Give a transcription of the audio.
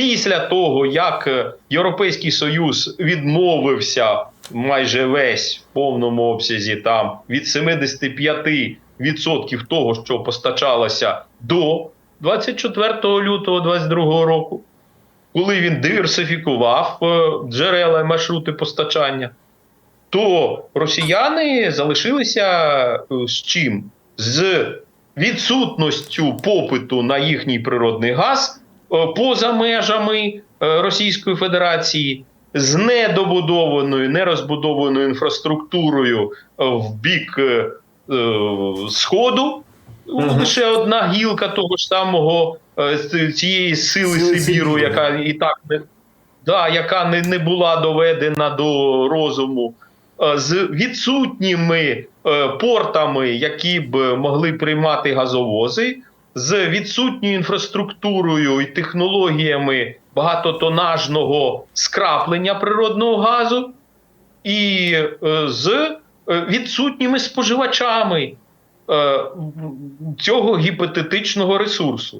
після того, як е, Європейський Союз відмовився майже весь в повному обсязі там від 75% того, що постачалося до 24 лютого 2022 року, коли він диверсифікував е, джерела і маршрути постачання, то росіяни залишилися е, з чим? З відсутністю попиту на їхній природний газ поза межами е, Російської Федерації, з недобудованою, нерозбудованою інфраструктурою е, в бік е, е, Сходу. Мгм. Лише одна гілка того ж самого е, цієї сили Сибіру, Сибіру. яка і так не, да, яка не, не була доведена до розуму, е, з відсутніми е, портами, які б могли приймати газовози, з відсутньою інфраструктурою і технологіями багатотонажного скраплення природного газу, і е, з е, відсутніми споживачами е, цього гіпотетичного ресурсу.